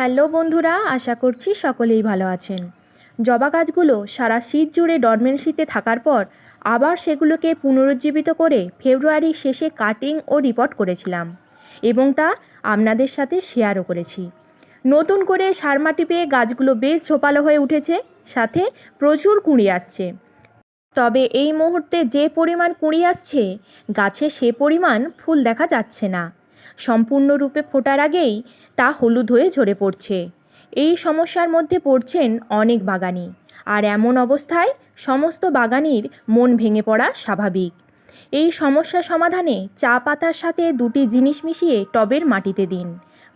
Hello বন্ধুরা, আশা করছি সকলেই ভালো আছেন। জবা গাছগুলো সারা শীত জুড়ে ডরমেন্সিতে থাকার পর আবার সেগুলোকে পুনরুজ্জীবিত করে ফেব্রুয়ারির শেষে কাটিং ও রিপোর্ট করেছিলাম এবং তা আপনাদের সাথে শেয়ারও করেছি। নতুন করে সার মাটি পেয়ে গাছগুলো বেশ ঝোপালো হয়ে উঠেছে, সাথে প্রচুর কুঁড়ি আসছে। তবে এই মুহূর্তে যে পরিমাণ কুঁড়ি আসছে, গাছে সে পরিমাণ ফুল দেখা যাচ্ছে না। সম্পূর্ণরূপে ফোটার আগেই তা হলুদ হয়ে ঝরে পড়ছে। এই সমস্যার মধ্যে পড়ছেন অনেক বাগানি। আর এমন অবস্থায় সমস্ত বাগানির মন ভেঙে পড়া স্বাভাবিক। এই সমস্যা সমাধানে চা পাতার সাথে দুটি জিনিস মিশিয়ে টবের মাটিতে দিন।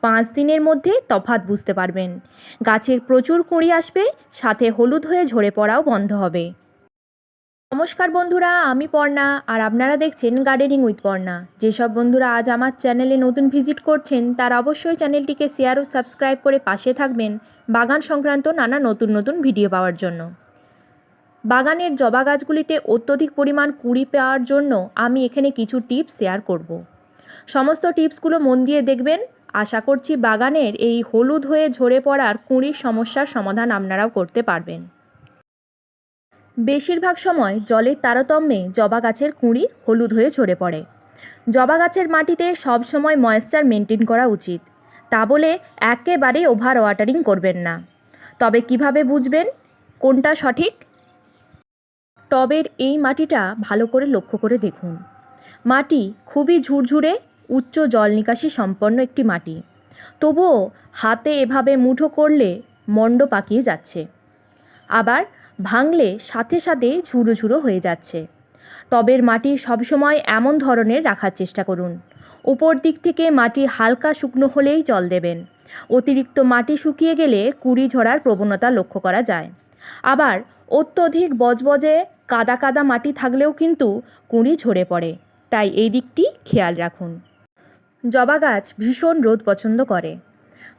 পাঁচ দিনের মধ্যে তফাৎ বুঝতে পারবেন। গাছে প্রচুর কুঁড়ি আসবে, সাথে হলুদ হয়ে ঝরে পড়াও বন্ধ হবে। নমস্কার বন্ধুরা, আমি পর্ণা আর আপনারা দেখছেন গার্ডেনিং উইথ পর্ণা। যেসব বন্ধুরা আজ আমার চ্যানেলে নতুন ভিজিট করছেন, তারা অবশ্যই চ্যানেলটিকে শেয়ার ও সাবস্ক্রাইব করে পাশে থাকবেন বাগান সংক্রান্ত নানা নতুন নতুন ভিডিও পাওয়ার জন্য। বাগানের জবা গাছগুলিতে অত্যধিক পরিমাণ কুড়ি পাওয়ার জন্য আমি এখানে কিছু টিপস শেয়ার করব। সমস্ত টিপসগুলো মন দিয়ে দেখবেন। আশা করছি বাগানের এই হলুদ হয়ে ঝরে পড়ার কুঁড়ির সমস্যার সমাধান আপনারাও করতে পারবেন। বেশিরভাগ সময় জলের তারতম্যে জবা গাছের কুঁড়ি হলুদ হয়ে ঝরে পড়ে। জবা গাছের মাটিতে সবসময় ময়েশ্চার মেনটেন করা উচিত। তা বলে একেবারেই ওভার ওয়াটারিং করবেন না। তবে কীভাবে বুঝবেন? কোনটা সঠিক? টবের এই মাটিটা ভালো করে লক্ষ্য করে দেখুন। মাটি খুবই ঝুরঝুরে, উচ্চ জল নিকাশি সম্পন্ন একটি মাটি। তবুও হাতে এভাবে মুঠো করলে মণ্ড পাকিয়ে যাচ্ছে। আবার ভাঙলে সাথে সাথে ঝুড়ো ঝুড়ো হয়ে যাচ্ছে। টবের মাটি সবসময় এমন ধরনের রাখার চেষ্টা করুন। উপর দিক থেকে মাটি হালকা শুকনো হলেই জল দেবেন। অতিরিক্ত মাটি শুকিয়ে গেলে কুড়ি ঝরার প্রবণতা লক্ষ্য করা যায়। আবার অত্যধিক বজবজে কাদা কাদা মাটি থাকলেও কিন্তু কুঁড়ি ঝরে পড়ে। তাই এই দিকটি খেয়াল রাখুন। জবা গাছ ভীষণ রোদ পছন্দ করে।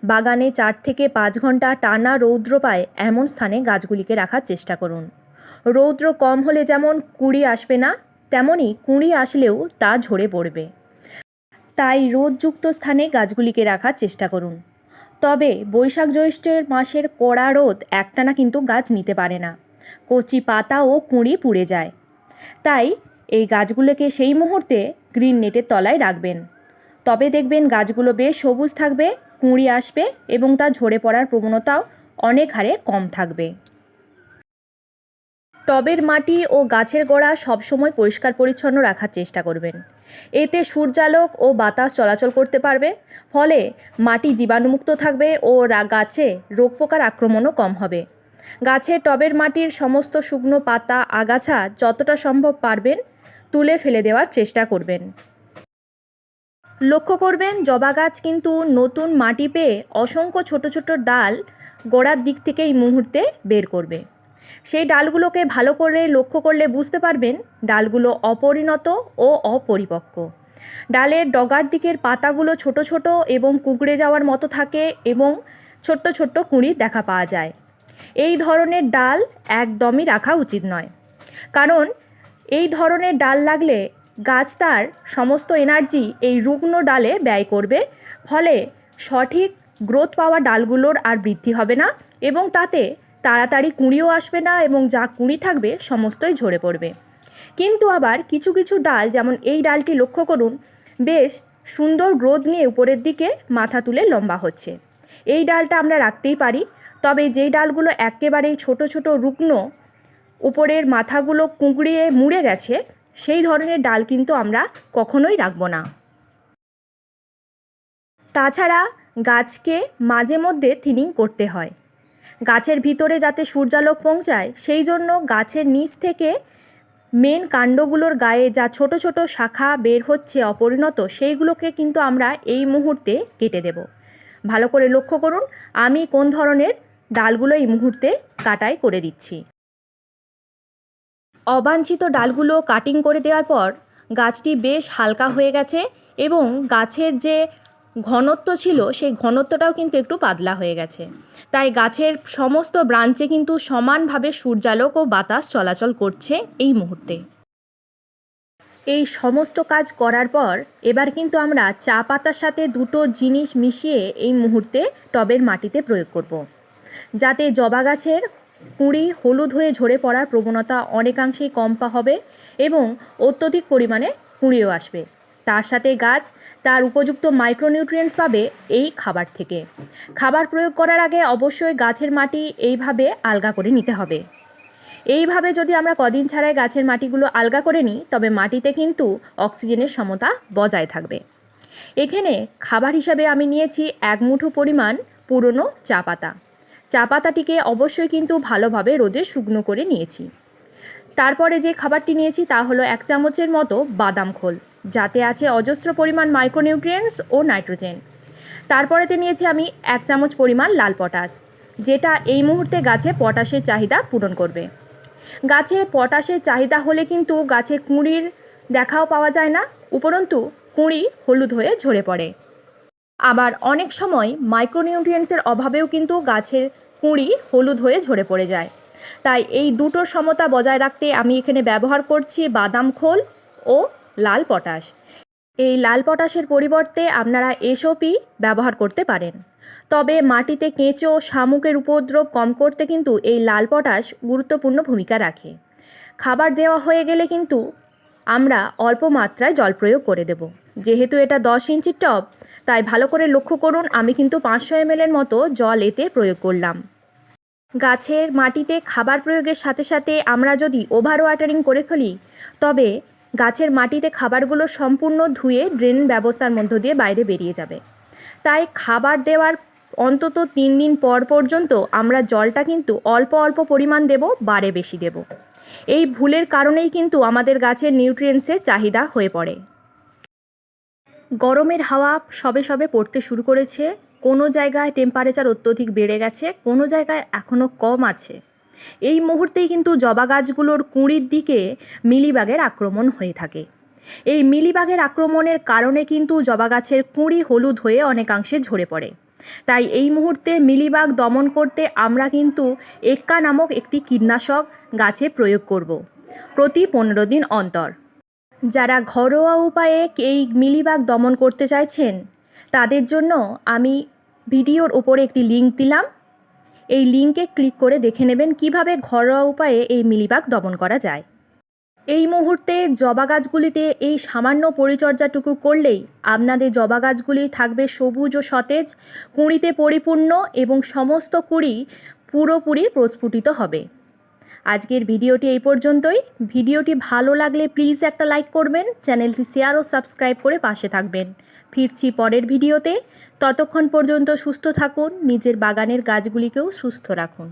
বাগানে চার থেকে পাঁচ ঘণ্টা টানা রৌদ্র পায় এমন স্থানে গাছগুলিকে রাখার চেষ্টা করুন। রৌদ্র কম হলে যেমন কুঁড়ি আসবে না, তেমনই কুঁড়ি আসলেও তা ঝরে পড়বে। তাই রোদযুক্ত স্থানে গাছগুলিকে রাখার চেষ্টা করুন। তবে বৈশাখ জ্যৈষ্ঠের মাসের কড়া রোদ একটানা কিন্তু গাছ নিতে পারে না। কচি পাতা ও কুঁড়ি পুড়ে যায়। তাই এই গাছগুলোকে সেই মুহূর্তে গ্রিন নেটের তলায় রাখবেন। তবে দেখবেন গাছগুলো বেশ সবুজ থাকবে কুঁড়ি আসবে এবং তা ঝরে পড়ার প্রবণতাও অনেক হারে কম থাকবে। টবের মাটি ও গাছের গোড়া সবসময় পরিষ্কার পরিচ্ছন্ন রাখার চেষ্টা করবেন। এতে সূর্যালোক ও বাতাস চলাচল করতে পারবে, ফলে মাটি জীবাণুমুক্ত থাকবে ও গাছে রোগ পোকার আক্রমণও কম হবে। গাছের টবের মাটির সমস্ত শুকনো পাতা, আগাছা যতটা সম্ভব পারবেন তুলে ফেলে দেওয়ার চেষ্টা করবেন। লক্ষ্য করবেন, জবা গাছ কিন্তু নতুন মাটি পেয়ে অসংখ্য ছোট ছোট ডাল গোড়ার দিক থেকে এই মুহূর্তে বের করবে। সেই ডালগুলোকে ভালো করে লক্ষ্য করলে বুঝতে পারবেন, ডালগুলো অপরিণত ও অপরিপক্ক। ডালের ডগার দিকের পাতাগুলো ছোট ছোট এবং কুঁকড়ে যাওয়ার মতো থাকে এবং ছোট্ট ছোট্ট কুঁড়ি দেখা পাওয়া যায়। এই ধরনের ডাল একদমই রাখা উচিত নয়। কারণ এই ধরনের ডাল লাগলে গাছ তার সমস্ত এনার্জি এই রুগ্ন ডালে ব্যয় করবে, ফলে সঠিক গ্রোথ পাওয়া ডালগুলোর আর বৃদ্ধি হবে না এবং তাতে তাড়াতাড়ি কুঁড়িও আসবে না এবং যা কুঁড়ি থাকবে সমস্তই ঝরে পড়বে। কিন্তু আবার কিছু কিছু ডাল, যেমন এই ডালটি লক্ষ্য করুন, বেশ সুন্দর গ্রোথ নিয়ে উপরের দিকে মাথা তুলে লম্বা হচ্ছে। এই ডালটা আমরা রাখতেই পারি, তবে যেই ডালগুলো একেবারেই ছোট ছোট রুগ্ন উপরের মাথাগুলো কুঁকড়িয়ে মুড়ে গেছে সেই ধরনের ডাল কিন্তু আমরা কখনোই রাখব না। তাছাড়া গাছকে মাঝে মধ্যে থিনিং করতে হয়। গাছের ভিতরে যাতে সূর্যালোক পৌঁছায়, সেই জন্য গাছের নিচ থেকে মেন কাণ্ডগুলোর গায়ে যা ছোট ছোট শাখা বের হচ্ছে অপরিণত, সেইগুলোকে কিন্তু আমরা এই মুহূর্তে কেটে দেব। ভালো করে লক্ষ্য করুন, আমি কোন ধরনের ডালগুলো এই মুহূর্তে কাটাই করে দিচ্ছি। অবাঞ্ছিত ডালগুলো কাটিং করে দেওয়ার পর গাছটি বেশ হালকা হয়ে গেছে এবং গাছের যে ঘনত্ব ছিল, সেই ঘনত্বটাও কিন্তু একটু পাতলা হয়ে গেছে তাই গাছের সমস্ত ব্রাঞ্চে কিন্তু সমানভাবে সূর্যালোক ও বাতাস চলাচল করছে এই মুহূর্তে এই সমস্ত কাজ করার পর এবার কিন্তু আমরা চা পাতার সাথে দুটো জিনিস মিশিয়ে এই মুহূর্তে টবের মাটিতে প্রয়োগ করব। যাতে জবা গাছের কুঁড়ি হলুদ হয়ে ঝরে পড়ার প্রবণতা অনেকাংশেই কম হবে এবং অত্যধিক পরিমাণে কুঁড়িও আসবে। তার সাথে গাছ তার উপযুক্ত মাইক্রোনিউট্রিয়েন্টস পাবে এই খাবার থেকে। খাবার প্রয়োগ করার আগে অবশ্যই গাছের মাটি এইভাবে আলগা করে নিতে হবে। এইভাবে যদি আমরা কদিন ছাড়াই গাছের মাটিগুলো আলগা করে নিই, তবে মাটিতে কিন্তু অক্সিজেনের সমতা বজায় থাকবে। এখানে খাবার হিসাবে আমি নিয়েছি এক মুঠো পরিমাণ পুরনো চা পাতা। চা পাতাটিকে অবশ্যই কিন্তু ভালোভাবে রোদে শুকনো করে নিয়েছি। তারপরে যে খাবারটি নিয়েছি তা হলো এক চামচের মতো বাদাম খোল, যাতে আছে অজস্র পরিমাণ মাইক্রোনিউট্রিয়েন্টস ও নাইট্রোজেন। তারপরেতে নিয়েছি আমি এক চামচ পরিমাণ লাল পটাশ, যেটা এই মুহূর্তে গাছে পটাশের চাহিদা পূরণ করবে। গাছে পটাশের চাহিদা হলে কিন্তু গাছে কুঁড়ির দেখাও পাওয়া যায় না, উপরন্তু কুঁড়ি হলুদ হয়ে ঝরে পড়ে। আবার অনেক সময় মাইক্রোনিউট্রিয়েন্টসের অভাবেও কিন্তু গাছের কুঁড়ি হলুদ হয়ে ঝরে পড়ে যায়। তাই এই দুটো সমতা বজায় রাখতে আমি এখানে ব্যবহার করছি বাদাম খোল ও লাল পটাশ। এই লাল পটাশের পরিবর্তে আপনারা এসওপি ব্যবহার করতে পারেন। তবে মাটিতে কেঁচো, শামুকের উপদ্রব কম করতে কিন্তু এই লাল পটাশ গুরুত্বপূর্ণ ভূমিকা রাখে। খাবার দেওয়া হয়ে গেলে কিন্তু আমরা অল্প মাত্রায় জল প্রয়োগ করে দেব। যেহেতু এটা দশ ইঞ্চির টব, তাই ভালো করে লক্ষ্য করুন, আমি কিন্তু পাঁচশো এমএলের মতো জল এতে প্রয়োগ করলাম। গাছের মাটিতে খাবার প্রয়োগের সাথে সাথে আমরা যদি ওভার ওয়াটারিং করে ফেলি, তবে গাছের মাটিতে খাবারগুলো সম্পূর্ণ ধুয়ে ড্রেন ব্যবস্থার মধ্য দিয়ে বাইরে বেরিয়ে যাবে। তাই খাবার দেওয়ার অন্তত তিন দিন পর পর্যন্ত আমরা জলটা কিন্তু অল্প অল্প পরিমাণ দেব, বারে বেশি দেব। এই ভুলের কারণেই কিন্তু আমাদের গাছের নিউট্রিয়েন্টসের চাহিদা হয়ে পড়ে। গরমের হাওয়া সবে সবে পড়তে শুরু করেছে। কোনো জায়গায় টেম্পারেচার অত্যধিক বেড়ে গেছে, কোনো জায়গায় এখনও কম আছে। এই মুহূর্তেই কিন্তু জবা গাছগুলোর কুঁড়ির দিকে মিলিবাগের আক্রমণ হয়ে থাকে। এই মিলিবাগের আক্রমণের কারণে কিন্তু জবা গাছের কুঁড়ি হলুদ হয়ে অনেকাংশে ঝরে পড়ে। তাই এই মুহূর্তে মিলিবাগ দমন করতে আমরা কিন্তু এক্কা নামক একটি কীটনাশক গাছে প্রয়োগ করব প্রতি পনেরো দিন অন্তর। যারা ঘরোয়া উপায়ে এই মিলিবাগ দমন করতে চাইছেন, তাদের জন্য আমি ভিডিওর ওপরে একটি লিঙ্ক দিলাম। এই লিঙ্কে ক্লিক করে দেখে নেবেন কীভাবে ঘরোয়া উপায়ে এই মিলিবাগ দমন করা যায়। এই মুহূর্তে জবা গাছগুলিতে এই সামান্য পরিচর্যাটুকু করলেই আপনাদের জবা গাছগুলি থাকবে সবুজ ও সতেজ, কুঁড়িতে পরিপূর্ণ এবং সমস্ত কুঁড়ি পুরোপুরি প্রস্ফুটিত হবে। আজকের ভিডিওটি এই পর্যন্তই। ভিডিওটি ভালো লাগলে প্লিজ একটা লাইক করবেন, চ্যানেলটি শেয়ার ও সাবস্ক্রাইব করে পাশে থাকবেন। ফিরছি পরের ভিডিওতে। ততক্ষণ পর্যন্ত সুস্থ থাকুন নিজের বাগানের গাছগুলিকেও সুস্থ রাখুন।